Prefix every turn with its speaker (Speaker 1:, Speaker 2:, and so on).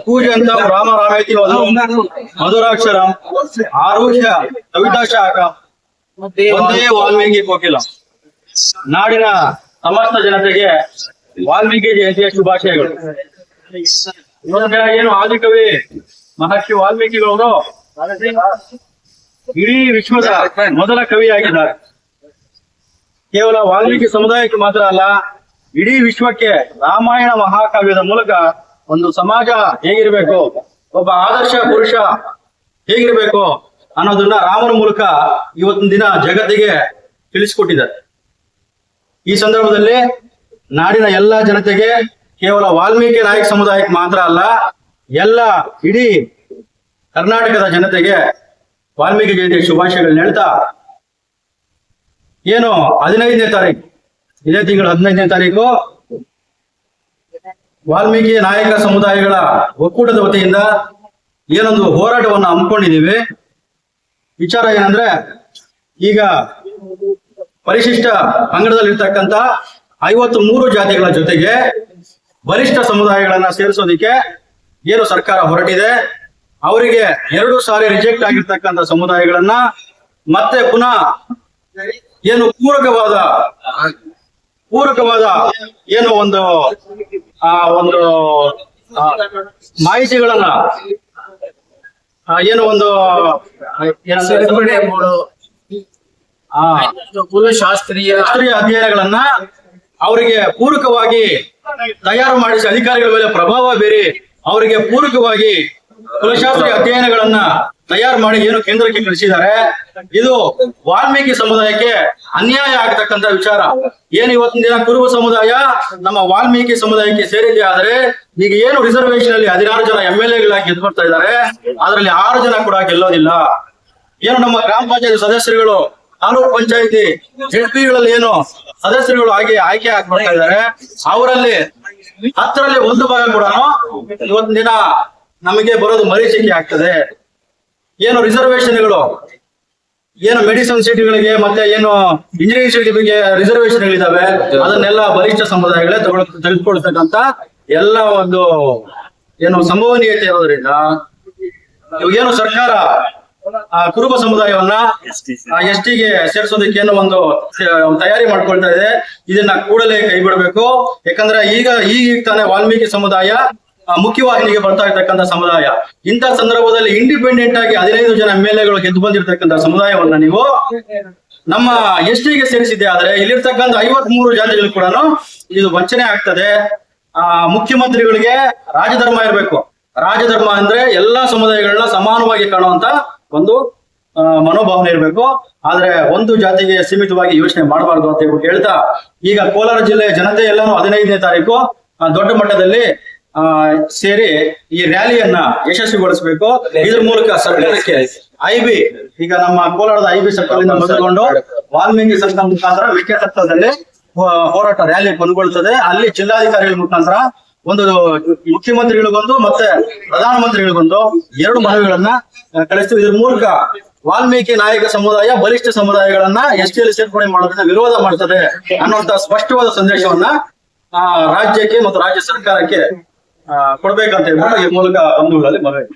Speaker 1: ಪೂಜೆಯಂತ ರಾಮ ರಾಮೇತಿ ಮಧುರಾಕ್ಷರ ಆರೋಗ್ಯ ಕವಿತಾ ಶಾಖ ಒಂದೇ ವಾಲ್ಮೀಕಿ. ಕೋಕಿಲ. ನಾಡಿನ ಸಮಸ್ತ ಜನತೆಗೆ ವಾಲ್ಮೀಕಿ ಜಯಂತಿಯ ಶುಭಾಶಯಗಳು. ಏನು ಆದಿಕವಿ ಮಹರ್ಷಿ ವಾಲ್ಮೀಕಿಗಳವರು ಇಡೀ ವಿಶ್ವದ ಮೊದಲ ಕವಿಯಾಗಿದ್ದಾರೆ. ಕೇವಲ ವಾಲ್ಮೀಕಿ ಸಮುದಾಯಕ್ಕೆ ಮಾತ್ರ ಅಲ್ಲ ಇಡೀ ವಿಶ್ವಕ್ಕೆ ರಾಮಾಯಣ ಮಹಾಕಾವ್ಯದ ಮೂಲಕ ಒಂದು ಸಮಾಜ ಹೇಗಿರ್ಬೇಕು? ಒಬ್ಬ ಆದರ್ಶ ಪುರುಷ ಹೇಗಿರ್ಬೇಕು ಅನ್ನೋದನ್ನ ರಾಮನ ಮೂಲಕ ಇವತ್ತಿನ ದಿನ ಜಗತ್ತಿಗೆ ತಿಳಿಸಿಕೊಟ್ಟಿದ್ದಾರೆ. ಈ ಸಂದರ್ಭದಲ್ಲಿ ನಾಡಿನ ಎಲ್ಲ ಜನತೆಗೆ ಕೇವಲ ವಾಲ್ಮೀಕಿ ನಾಯಕ ಸಮುದಾಯಕ್ಕೆ ಮಾತ್ರ ಅಲ್ಲ, ಎಲ್ಲ ಇಡೀ ಕರ್ನಾಟಕದ ಜನತೆಗೆ ವಾಲ್ಮೀಕಿ ಜಯಂತಿ ಶುಭಾಶಯಗಳನ್ನ ಹೇಳ್ತಾ, ಏನು ಹದಿನೈದನೇ ತಾರೀಕು, ಇದೇ ತಿಂಗಳ ಹದಿನೈದನೇ ತಾರೀಕು ವಾಲ್ಮೀಕಿ ನಾಯಕ ಸಮುದಾಯಗಳ ಒಕ್ಕೂಟದ ವತಿಯಿಂದ ಏನೊಂದು ಹೋರಾಟವನ್ನು ಹಮ್ಮಿಕೊಂಡಿದ್ದೀವಿ. ವಿಚಾರ ಏನಂದ್ರೆ, ಈಗ ಪರಿಶಿಷ್ಟ ಪಂಗಡದಲ್ಲಿರ್ತಕ್ಕಂಥ ಐವತ್ತು ಮೂರು ಜಾತಿಗಳ ಜೊತೆಗೆ ಬಲಿಷ್ಠ ಸಮುದಾಯಗಳನ್ನ ಸೇರಿಸೋದಿಕ್ಕೆ ಏನು ಸರ್ಕಾರ ಹೊರಟಿದೆ. ಅವರಿಗೆ ಎರಡು ಸಾರಿ ರಿಜೆಕ್ಟ್ ಆಗಿರ್ತಕ್ಕಂಥ ಸಮುದಾಯಗಳನ್ನ ಮತ್ತೆ ಪುನಃ ಏನು ಪೂರಕವಾದ ಪೂರಕವಾದ ಏನು ಒಂದು ಆ ಒಂದು ಮಾಹಿತಿಗಳನ್ನ ಏನು ಒಂದು
Speaker 2: ಶಾಸ್ತ್ರೀಯ
Speaker 1: ಶಾಸ್ತ್ರೀಯ ಅಧ್ಯಯನಗಳನ್ನ ಅವರಿಗೆ ಪೂರಕವಾಗಿ ತಯಾರು ಮಾಡಿಸಿ ಅಧಿಕಾರಿಗಳ ಮೇಲೆ ಪ್ರಭಾವ ಬೀರಿ ಅವರಿಗೆ ಪೂರಕವಾಗಿ ಕುಲಶಾಸ್ತ್ರೀಯ ಅಧ್ಯಯನಗಳನ್ನ ತಯಾರು ಮಾಡಿ ಏನು ಕೇಂದ್ರಕ್ಕೆ ಕಳಿಸಿದ್ದಾರೆ, ಇದು ವಾಲ್ಮೀಕಿ ಸಮುದಾಯಕ್ಕೆ ಅನ್ಯಾಯ ಆಗತಕ್ಕಂತ ವಿಚಾರ. ಏನು ಇವತ್ತಿನ ದಿನ ಕುರುಬ ಸಮುದಾಯ ನಮ್ಮ ವಾಲ್ಮೀಕಿ ಸಮುದಾಯಕ್ಕೆ ಸೇರಿದೆ ಆದ್ರೆ, ಈಗ ಏನು ರಿಸರ್ವೇಶನ್ ಅಲ್ಲಿ ಹದಿನಾರು ಜನ ಎಂ ಎಲ್ ಎಗಳಾಗಿ ಗೆದ್ದು ಬರ್ತಾ ಇದ್ದಾರೆ, ಅದರಲ್ಲಿ ಆರು ಜನ ಕೂಡ ಗೆಲ್ಲೋದಿಲ್ಲ. ಏನು ನಮ್ಮ ಗ್ರಾಮ ಪಂಚಾಯತ್ ಸದಸ್ಯರುಗಳು, ತಾಲೂಕ್ ಪಂಚಾಯತಿ ಗಳಲ್ಲಿ ಏನು ಸದಸ್ಯರುಗಳು ಆಗಿ ಆಯ್ಕೆ ಆಗ್ಬಿಡ್ತಾ ಇದ್ದಾರೆ, ಅವರಲ್ಲಿ ಹತ್ತರಲ್ಲಿ ಒಂದು ಭಾಗ ಕೂಡ ಇವತ್ತಿನ ದಿನ ನಮಗೆ ಬರೋದು ಮರೀಚಿಕೆ ಆಗ್ತದೆ. ಏನು ರಿಸರ್ವೇಶನ್ಗಳು ಏನು ಮೆಡಿಸಿನ್ ಸೀಟ್ಗಳಿಗೆ ಮತ್ತೆ ಏನು ಇಂಜಿನಿಯರಿಂಗ್ ಸೀಟ್ಗಳಿಗೆ ರಿಸರ್ವೇಶನ್ ಗಳಿದಾವೆ ಅದನ್ನೆಲ್ಲ ಬಲಿಷ್ಠ ಸಮುದಾಯಗಳೇ ತಗೊಳ್ ತೆಗೆದುಕೊಳ್ತಕ್ಕಂತ ಎಲ್ಲ ಒಂದು ಏನು ಸಂಭವನೀಯತೆ ಇರೋದ್ರಿಂದ ಇವಾಗೇನು ಸರ್ಕಾರ ಆ ಕುರುಬ ಸಮುದಾಯವನ್ನ ಎಸ್ ಟಿಗೆ ಸೇರಿಸೋದಕ್ಕೆ ಏನೋ ಒಂದು ತಯಾರಿ ಮಾಡ್ಕೊಳ್ತಾ ಇದೆ. ಇದನ್ನ ಕೂಡಲೇ ಕೈ ಬಿಡಬೇಕು ಯಾಕಂದ್ರೆ ಈಗ ಈಗ ತಾನೇ ವಾಲ್ಮೀಕಿ ಸಮುದಾಯ ಮುಖ್ಯವಾಹಿನಿಗೆ ಬರ್ತಾ ಇರ್ತಕ್ಕಂಥ ಸಮುದಾಯ. ಇಂಥ ಸಂದರ್ಭದಲ್ಲಿ ಇಂಡಿಪೆಂಡೆಂಟ್ ಆಗಿ ಹದಿನೈದು ಜನ ಎಂ ಎಲ್ ಎಗಳು ಗೆದ್ದು ಬಂದಿರತಕ್ಕಂಥ ಸಮುದಾಯವನ್ನ ನೀವು ನಮ್ಮ ಎಸ್ ಟಿಗೆ ಸೇರಿಸಿದ್ದೆ ಆದ್ರೆ ಇಲ್ಲಿರ್ತಕ್ಕಂಥ ಐವತ್ ಮೂರು ಜಾತಿಗಳು ಕೂಡ ಇದು ವಂಚನೆ ಆಗ್ತದೆ. ಆ, ಮುಖ್ಯಮಂತ್ರಿಗಳಿಗೆ ರಾಜಧರ್ಮ ಇರಬೇಕು. ರಾಜಧರ್ಮ ಅಂದ್ರೆ ಎಲ್ಲಾ ಸಮುದಾಯಗಳನ್ನ ಸಮಾನವಾಗಿ ಕಾಣುವಂತ ಒಂದು ಮನೋಭಾವನೆ ಇರಬೇಕು. ಆದ್ರೆ ಒಂದು ಜಾತಿಗೆ ಸೀಮಿತವಾಗಿ ಯೋಚನೆ ಮಾಡಬಾರ್ದು ಅಂತ ಹೇಳ್ತಾ, ಈಗ ಕೋಲಾರ ಜಿಲ್ಲೆಯ ಜನತೆ ಎಲ್ಲಾನು ಹದಿನೈದನೇ ತಾರೀಕು ದೊಡ್ಡ ಮಟ್ಟದಲ್ಲಿ ಸೇರಿ ಈ ರ್ಯಾಲಿಯನ್ನ ಯಶಸ್ವಿಗೊಳಿಸಬೇಕು. ಇದ್ರ ಮೂಲಕ ಸರ್ಕಾರಕ್ಕೆ ಐ ಬಿ ಈಗ ನಮ್ಮ ಕೋಲಾರದ ಐ ಬಿ ಸರ್ಕಾರದಿಂದ ಮೊದಲುಗೊಂಡು ವಾಲ್ಮೀಕಿ ಸರ್ಕಲ್ ಮುಖಾಂತರ ಸರ್ಕಲ್ದಲ್ಲಿ ಹೋರಾಟ ರ್ಯಾಲಿ ಕೊನೆಗೊಳ್ಳುತ್ತದೆ. ಅಲ್ಲಿ ಜಿಲ್ಲಾಧಿಕಾರಿಗಳ ಮುಖಾಂತರ ಒಂದು ಮುಖ್ಯಮಂತ್ರಿಗಳಿಗೊಂದು ಮತ್ತೆ ಪ್ರಧಾನಮಂತ್ರಿಗಳಿಗೊಂದು ಎರಡು ಮನವಿಗಳನ್ನ ಕಳಿಸ್ತು ಕಳಿಸ್ತೀವಿ. ಇದ್ರ ಮೂಲಕ ವಾಲ್ಮೀಕಿ ನಾಯಕ ಸಮುದಾಯ ಬಲಿಷ್ಠ ಸಮುದಾಯಗಳನ್ನ ಎಸ್ ಟಿಯಲ್ಲಿ ಸೇರ್ಪಡೆ ಮಾಡೋದ್ರಿಂದ ವಿರೋಧ ಮಾಡ್ತದೆ ಅನ್ನುವಂತ ಸ್ಪಷ್ಟವಾದ ಸಂದೇಶವನ್ನ ಆ ರಾಜ್ಯಕ್ಕೆ ಮತ್ತು ರಾಜ್ಯ ಸರ್ಕಾರಕ್ಕೆ ಕೊಡ್ಬೇಕಂತ ಹೇಳ್ಬಿಟ್ಟು ಈ ಮೂಲಕ ಬಂಧುಗಳಲ್ಲಿ ಮನವಿ.